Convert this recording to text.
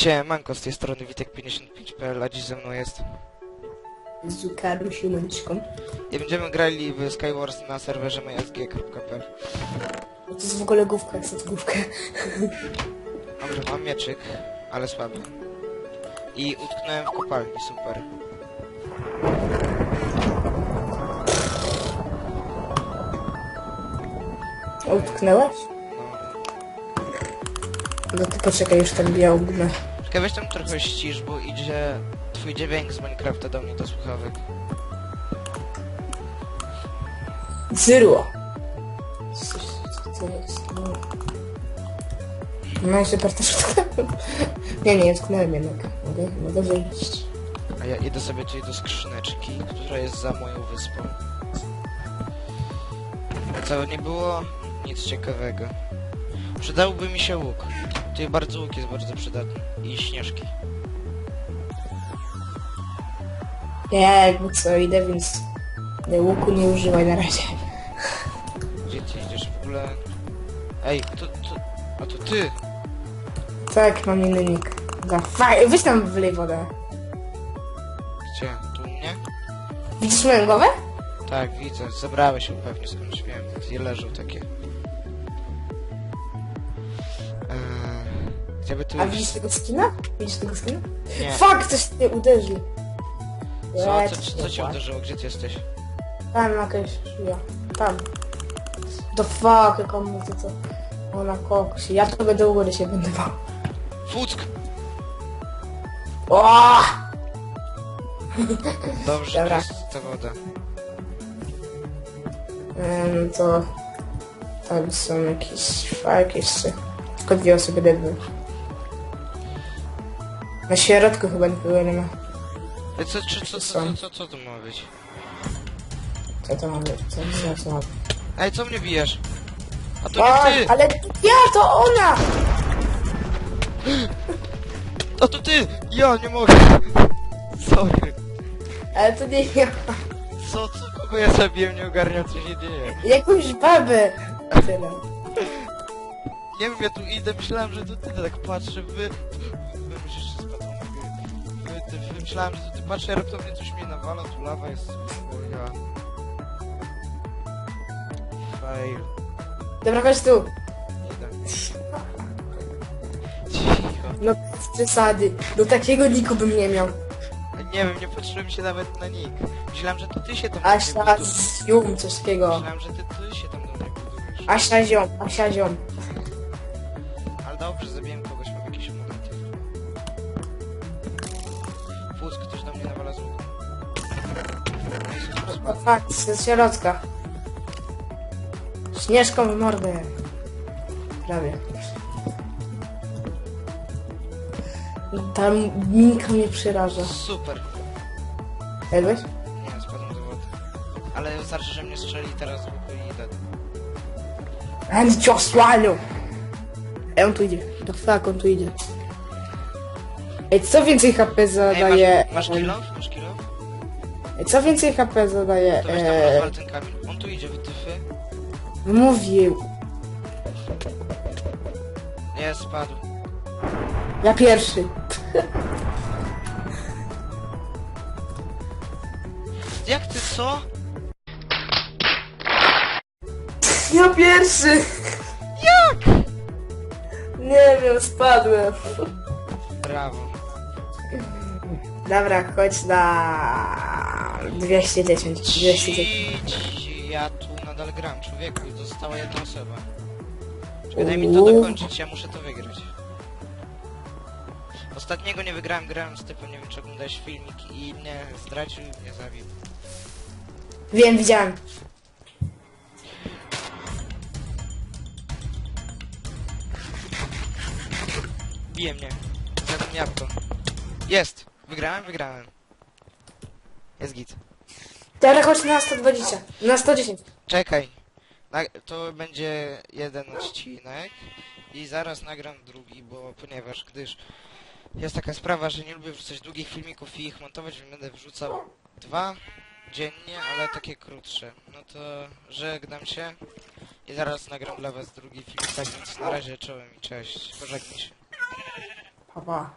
Siemanko, z tej strony Witek55.pl, a dziś ze mną jest... z Karusiu Męczką. I będziemy grali w Skywars na serwerze mysg.pl. To jest w ogóle główka, jest to główkę. Dobrze, mam mieczyk, ale słaby. I utknąłem w kopalni, super. Utknęłaś? No. No to poczekaj, już tak białgnę. Czekaj, weź tam trochę ścisz, bo idzie twój dźwięk z Minecrafta do mnie do słuchawek. Zyrło! Co, co to jest? No. No jeszcze też. Nie, nie, utknąłem jednak. Mogę, mogę wyjść. A ja idę sobie tutaj do skrzyneczki, która jest za moją wyspą. Co, nie było nic ciekawego. Przydałby mi się łuk. Tutaj bardzo łuk jest bardzo przydatny. I śnieżki. Ja jakby co idę, więc nie, łuku nie używaj na razie. Gdzie ty idziesz w ogóle? Ej, to, to... A to ty! Tak, mam inny nick. Za faj, weź tam wylej wodę. Gdzie? Tu u mnie? Widzisz moją głowę? Tak, widzę. Zebrałeś ją pewnie, skądś wiem. Gdzie leżą takie. Tu A widzisz tego skina? Widzisz tego skina? Nie. Fuck, coś mnie uderzył. Co, Lecz, co, co cię uderzyło? Gdzie ty jesteś? Tam jakaś szuja. Tam. The fuck, jaką mówię co? O na koksie. Ja to będę u góry się będę bał. Fuck! O! Dobrze, to Dobra. jest ta woda. To... Tam są jakieś... Fuck, jeszcze... Tylko dwie osoby dedły. Na środku chyba nikogo nie ma. Ej, co, czy, co, co, co, co, co to ma być? Co to ma być? Co, co, co ma być? Ej, co mnie bijesz? A to nie ty! ale ja, to ona! A to ty! Ja nie mogę! Sorry. Ale to nie ja. Co, co, kogo ja zabiłem, nie ogarniam, co się dzieje. Jakąś babę. Tyle. Nie wiem, ja tu idę, myślałem, że to ty, tak patrzę, wy... Wy myślisz, że ty, Myślałem, że ty patrzę, raptownie coś mnie nawala, tu lawa jest... Ja... Fail. Dobra, chodź tu. Cicho. No, z przesady. Do takiego niku bym nie miał. Nie wiem, nie patrzyłem się nawet na nick. Myślałem, że to ty się tam budu- z zium, coś takiego. Myślałem, że ty, ty się tam do mnie budujesz. Asia ziom, Asia ziom. Ale dobrze, zabiłem kogoś, Jezus, To spadł. fakt, z środka. Śnieżką w mordę. Prawie. Ta minka mnie przeraża. Super. Jadłeś? Nie, spadłem do wody. Ale wystarczy, że mnie strzeli teraz łuku i idę. And just swallow. Ej, on tu idzie. The fuck, on tu idzie. Ej, co więcej HP Ej, zadaje... masz, masz kilo? Masz kilo? Co więcej HP zadaje... To weź tam E, rozwal ten kamień. On tu idzie, wytyfy. mówił. Nie, spadł. Ja pierwszy. Jak ty, co? Ja pierwszy! Jak? Nie wiem, spadłem. Brawo. Dobra, chodź na 210. 210. Ci, ja tu nadal gram, człowieku, została jedna osoba. Czekaj, daj mi to dokończyć, ja muszę to wygrać. Ostatniego nie wygrałem, grałem z typem, nie wiem czy oglądałeś filmik i mnie zdradził i mnie zabił. Wiem, widziałem. Bije mnie. Zjadłem jabłko. Jest! Wygrałem, wygrałem. Jest git. Dobra, chodź na 120. Na 110. Czekaj. Na, to będzie jeden odcinek i zaraz nagram drugi, bo ponieważ gdyż jest taka sprawa, że nie lubię wrzucać długich filmików i ich montować, więc będę wrzucał dwa dziennie, ale takie krótsze. No to żegnam się i zaraz nagram dla was drugi film, tak więc na razie czołem i cześć. Pożegnaj się. Pa, pa.